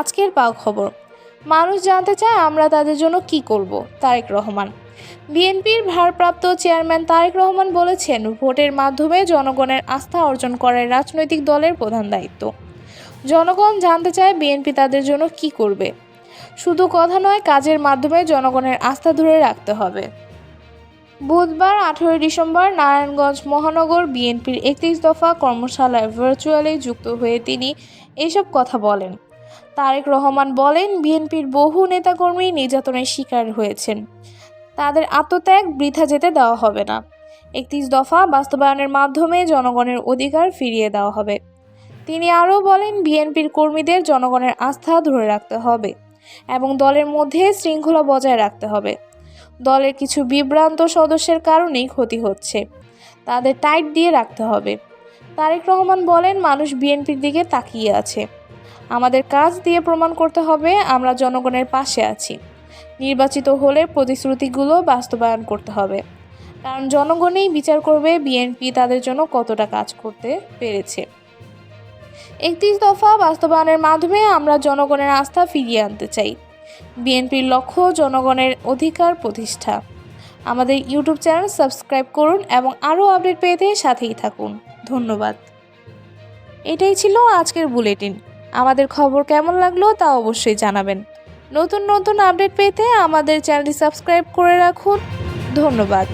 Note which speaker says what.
Speaker 1: আজকের পাও খবর। মানুষ জানতে চায় আমরা তাদের জন্য কি করব, তারেক রহমান। বিএনপির ভারপ্রাপ্ত চেয়ারম্যান তারেক রহমান বলেছেন, ভোটের মাধ্যমে জনগণের আস্থা অর্জন করার রাজনৈতিক দলের প্রধান দায়িত্ব। জনগণ জানতে চায় বিএনপি তাদের জন্য কি করবে। শুধু কথা নয়, কাজের মাধ্যমে জনগণের আস্থা ধরে রাখতে হবে। বুধবার আঠেরোই ডিসেম্বর নারায়ণগঞ্জ মহানগর বিএনপির একত্রিশ দফা কর্মশালায় ভার্চুয়ালি যুক্ত হয়ে তিনি এসব কথা বলেন। তারেক রহমান বলেন, বিএনপির বহু নেতাকর্মী নির্যাতনের শিকার হয়েছেন। তাদের আত্মত্যাগ বৃথা যেতে দেওয়া হবে না। একত্রিশ দফা বাস্তবায়নের মাধ্যমে জনগণের অধিকার ফিরিয়ে দেওয়া হবে। তিনি আরও বলেন, বিএনপির কর্মীদের জনগণের আস্থা ধরে রাখতে হবে এবং দলের মধ্যে শৃঙ্খলা বজায় রাখতে হবে। দলের কিছু বিভ্রান্ত সদস্যের কারণেই ক্ষতি হচ্ছে। তাদের টাইট দিয়ে রাখতে হবে। তারেক রহমান বলেন, মানুষ বিএনপির দিকে তাকিয়ে আছে। আমাদের কাজ দিয়ে প্রমাণ করতে হবে আমরা জনগণের পাশে আছি। নির্বাচিত হলে প্রতিশ্রুতিগুলো বাস্তবায়ন করতে হবে। কারণ জনগণেই বিচার করবে বিএনপি তাদের জন্য কতটা কাজ করতে পেরেছে। একত্রিশ দফা বাস্তবায়নের মাধ্যমে আমরা জনগণের আস্থা ফিরিয়ে আনতে চাই। বিএনপির লক্ষ্য জনগণের অধিকার প্রতিষ্ঠা। আমাদের ইউটিউব চ্যানেল সাবস্ক্রাইব করুন এবং আরও আপডেট পেতে সাথেই থাকুন। ধন্যবাদ। এটাই ছিল আজকের বুলেটিন। আমাদের খবর কেমন লাগল তা অবশ্যই জানাবেন। নতুন নতুন আপডেট পেতে আমাদের চ্যানেলটি সাবস্ক্রাইব করে রাখুন। ধন্যবাদ।